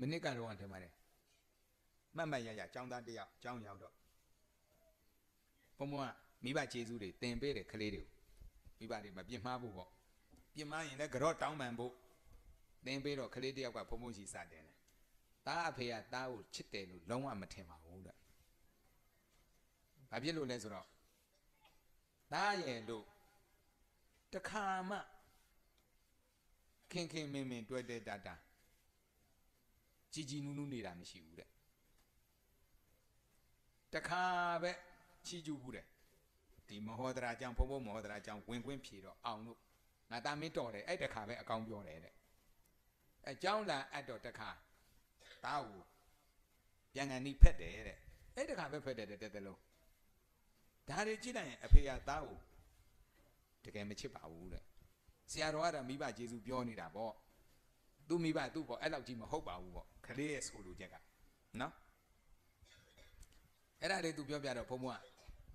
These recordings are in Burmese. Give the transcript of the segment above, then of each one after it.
မနစ်ကတော့ထင်ပါတယ်မှတ်မှတ်ရရចောင်းသားတစ်ယောက်ចောင်းရောက်တော့ဘုံဘုံကမိဘကျေးဇူးတွေတင်ပေးတယ်ကလေးတွေကိုမိဘတွေမပြစ်မှားဘူးပေါ့ပြစ်မှားရင်လည်းကြော့တောင်းပန်ဖို့တင်ပေးတော့ကလေးတစ်ယောက်ကဘုံဘုံစီစတင်တယ်တားအဖေကတားကိုချစ်တယ်လို့လုံးဝမထင်ပါဘူးတဲ့ဘာဖြစ်လို့လဲဆိုတော့တားရဲ့လို့တခါမှခင်ခင်မင်မင်တွေ့တဲ့တာတာ ကြည်ကြည်နူးနူးနေတာမရှိဘူးတဲ့တခါပဲချီးကျူးဘူးတဲ့ဒီမဟောဒရာကြောင့်ဘုံဘုံမဟောဒရာကြောင့်ဝင်ကွင်းဖြေတော့အောင်လို့ငါသားမင်းတော်တယ်အဲ့တခါပဲအကောင်ပြောတယ်တဲ့အဲကြောင်းလာအပ်တော့တခါတားကိုပြန်ကန်နီးဖက်တယ်တဲ့အဲ့တခါပဲဖက်တယ်တဲ့တက်တလုံးဒါတွေကြည့်လိုက်ရင်အဖေကသားကိုတကယ်မချစ်ပါဘူးတဲ့ဆရာတော်ကတော့မိဘဂျေစုပြောနေတာပေါ့ သူမိဘသူ့ပေါ့အဲ့လောက်ကြီးမဟုတ်ပါဘူးပေါ့ခလေးရဲ့ဆိုလိုချက်ကနော်အဲ့ဒါတွေသူပြောပြတော့ဘုံဘုံက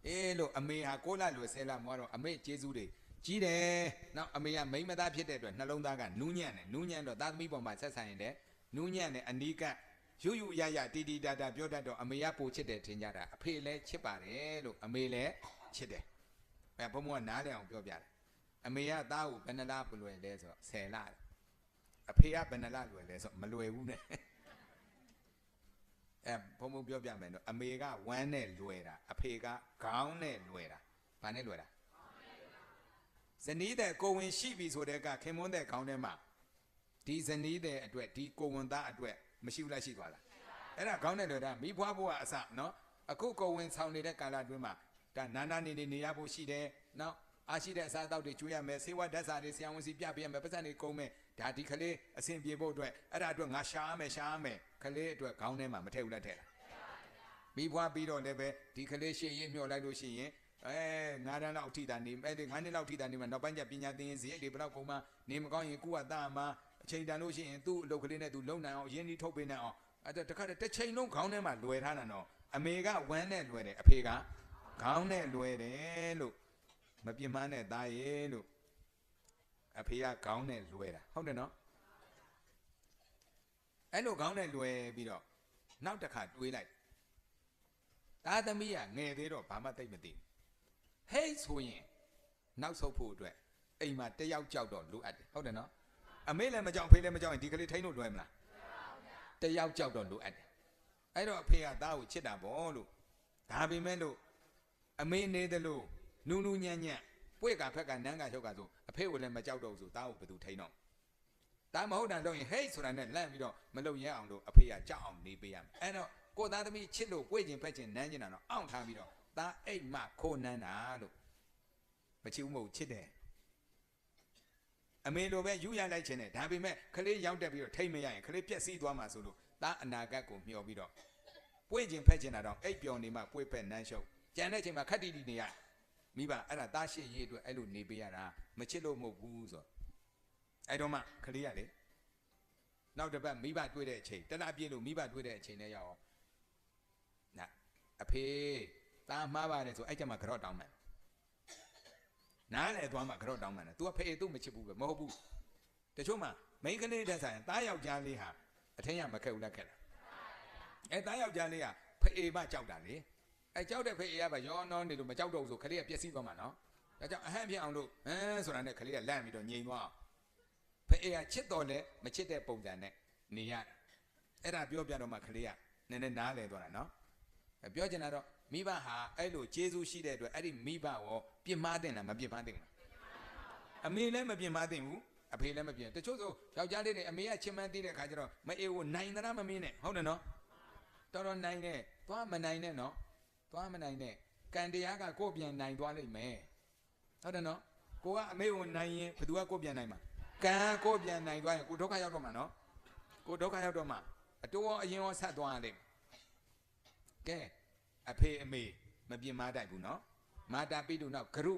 အေးလို့အမေဟာကိုလာလွယ်ဆဲလာမွားတော့အမေကျေးဇူးတွေကြီးတယ်နော်အမေကမိန်းမသားဖြစ်တဲ့အတွက်နှလုံးသားကနူးညံ့တယ်နူးညံ့တော့သားသမီးပေါ်မှာဆက်ဆံရင်လည်းနူးညံ့တယ်အနီးကပ်ယူယူရရတီတီတာတာပြောတတ်တော့အမေကပိုချစ်တယ်ထင်ကြတာအဖေလည်းချစ်ပါတယ်လို့အမေလည်းချစ်တယ်အဲဘုံဘုံကနားလည်အောင်ပြောပြတယ်အမေကသားကိုဘယ်နှလားပလွယ်လဲဆိုတော့10လတယ် အဖေကဘယ်နှလလွယ်လဲဆိုမလွယ်ဘူးနဲ့အဲဘုံဘုံပြောပြမယ်နော်အမေကဝမ်းနဲ့လွယ်တာအဖေကခေါင်းနဲ့လွယ်တာဘာနဲ့လွယ်တာဇနီးတဲ့ကိုဝင်ရှိပြီဆိုတဲ့ကခင်မွန်းတဲ့ခေါင်းထဲမှာဒီဇနီးတဲ့အတွက်ဒီကိုဝင်သားအတွက်မရှိဘူးလားရှိသွားလားအဲ့ဒါခေါင်းနဲ့လွယ်တာမိဖွားဖို့ကအစနော်အခုကိုဝင်ဆောင်နေတဲ့ကာလအတွင်းမှာဒါနာနာနေနေနေရဖို့ရှိတယ်နော် အားရှိတဲ့အစားအသောက်တွေကျွေးရမယ်ဆေးဝါးဓာတ်စာတွေဆရာဝန်စီပြပေးရမယ်ပတ်စံတွေကုန်မယ်ဒါဒီကလေးအဆင်ပြေဖို့အတွက်အဲ့ဒါအတွက်ငါရှားမယ်ရှားမယ်ကလေးအတွက်ခေါင်းထဲမှာမထည့်ဘူးလားထည့်လားမိဘွားပြီးတော့လည်းပဲဒီကလေးရှေ့ရင်မျှော်လိုက်လို့ရှိရင်အဲငါးတန်းလောက်ထိတာနေအဲ့ဒီငါးနှစ်လောက်ထိတာနေမှာနောက်ပိုင်းကျပညာသင်ရင်ဇေယျတွေဘယ်တော့ကုန်မှနေမကောင်းရင်ကိုကသားမှာအချိန်တန်လို့ရှိရင်သူ့အလုပ်ကလေးနဲ့သူလုံနိုင်အောင်ရင်းနှီးထုတ်ပေးနိုင်အောင်အဲ့ဒါတခါတည်းတစ်ချိန်လုံးခေါင်းထဲမှာလွယ်ထားတာတော့အမေကဝမ်းနဲ့လွယ်တယ်အဖေကခေါင်းနဲ့လွယ်တယ်လို့ မပြင်းမနဲ့သားရဲ့လို့အဖေကခေါင်းနဲ့လွယ်တာဟုတ်တယ်နော်အဲ့လိုခေါင်းနဲ့လွယ်ပြီးတော့နောက်တစ်ခါတွေးလိုက်သားသမီးကငယ်သေးတော့ဘာမှသိမသိဟေးဆိုရင်နောက်ဆုတ်ဖို့အတွက်အိမ်မှာတယောက်ကြောက်တော့လိုအပ်တယ်ဟုတ်တယ်နော်အမေလည်းမကြောက်ဖေးလည်းမကြောက်ရင်ဒီကလေးထိန်းလို့လွယ်မလားတယောက်ကြောက်တော့လိုအပ်တယ်အဲ့တော့အဖေကသားကိုချစ်တာပေါ့လို့ဒါပေမဲ့လို့အမေနေတယ်လို့ နူးနူးညံ့ညံ့ပွေကဖက်ကနန်းကချုပ်ကဆိုအဖေကိုလည်းမကြောက်တော့ဘူးဆိုတားကိုဘယ်သူထိန်းတော့ဒါမဟုတ်တာတော့ရင်ဟေးဆိုတာနဲ့လန့်ပြီးတော့မလုံရဲအောင်လို့အဖေကကြောက်အောင်နေပေးရမယ်အဲ့တော့ကိုသားသမီးချစ်လို့ပွေကျင်ဖက်ကျင်နန်းကျင်တာတော့အောင့်ထားပြီးတော့သားအိတ်မခိုးနန်းတာလို့မချစ်ဘူးမဟုတ်ချစ်တယ်အမေလိုပဲယူရလိုက်ခြင်းနဲ့ဒါပေမဲ့ခလေးရောက်တက်ပြီးတော့ထိမ့်မရရင်ခလေးပြက်စီးသွားမှာဆိုလို့သားအနာဂတ်ကိုမျှော်ပြီးတော့ပွေကျင်ဖက်ကျင်တာတော့အိတ်ပျော်နေမှပွေဖက်နန်းရှုပ်ကြံတဲ့ချိန်မှာခက်တီတီနေရ မိဘအဲ့ဒါတားရှိရေးအတွက်အဲ့လိုနေပေးရတာမချစ်လို့မဟုတ်ဘူးဆိုတော့အဲ့တော့မှကလေးကလေနောက်တစ်ပတ်မိဘတွေ့တဲ့အချိန်တလားပြည့်လို့မိဘတွေ့တဲ့အချိန်နဲ့ရောက်အောင်နာအဖေตาမှားပါတယ်ဆိုအဲ့ကျမှကြော့တောင်းမယ်နားလေသွားမှကြော့တောင်းမယ် तू ကဖေသူ့မချစ်ဘူးပဲမဟုတ်ဘူးတချို့မှမိန်းကလေးတက်ဆိုင်တားယောက်ျားလေးဟာအထင်းရမခက်ဘူးလားခက်လားအဲတားယောက်ျားလေးကဖေမကြောက်တာလေ အဲကြောက်တဲ့ဖေးရပါရောနောနေလို့မကြောက်တော့ဘူးဆိုခလေးကပျက်စီးသွားမှာနော်ဒါကြောင့်အဟန့်ဖြစ်အောင်လို့ဟမ်ဆိုတာနဲ့ခလေးကလန့်ပြီးတော့ငြိမ်သွားအောင်ဖေးရချစ်တော်လဲမချစ်တဲ့ပုံစံနဲ့နေရတယ်အဲ့ဒါပြောပြတော့မှခလေးကနည်းနည်းနားလဲသွားတာနော်အဲပြောချင်တာတော့မိဘဟာအဲ့လိုကျေးဇူးရှိတဲ့အတွက်အဲ့ဒီမိဘရောပြစ်မှားတင်တာမပြစ်မှားတင်ဘူးအမေလည်းမပြစ်မှားတင်ဘူးအဖေလည်းမပြစ်တချို့ဆိုယောက်ျားလေးတွေအမေကချင်မှန်းသိတဲ့အခါကျတော့မအေးကိုနိုင်သလားမမင်းနဲ့ဟုတ်တယ်နော်တော်တော်နိုင်တယ်သွားမနိုင်နဲ့နော် သွားမနိုင်နဲ့ကံတရားကကိုယ့်ပြန်နိုင်သွားလိမ့်မယ်ဟုတ်တယ်နော်ကိုကအမေကိုနိုင်ရင်ဘယ်သူကကိုယ့်ပြန်နိုင်မှာကံကိုယ့်ပြန်နိုင်သွားရင်ကိုဒုက္ခရောက်တော့မှာနော်ကိုဒုက္ခရောက်တော့မှာအတိုးရောအရင်ရောဆက်သွားရလိမ့်မယ်ကဲအဖေအမေမပြင်းမတိုက်ဘူးနော်မာတာပိတုနောက်ဂရု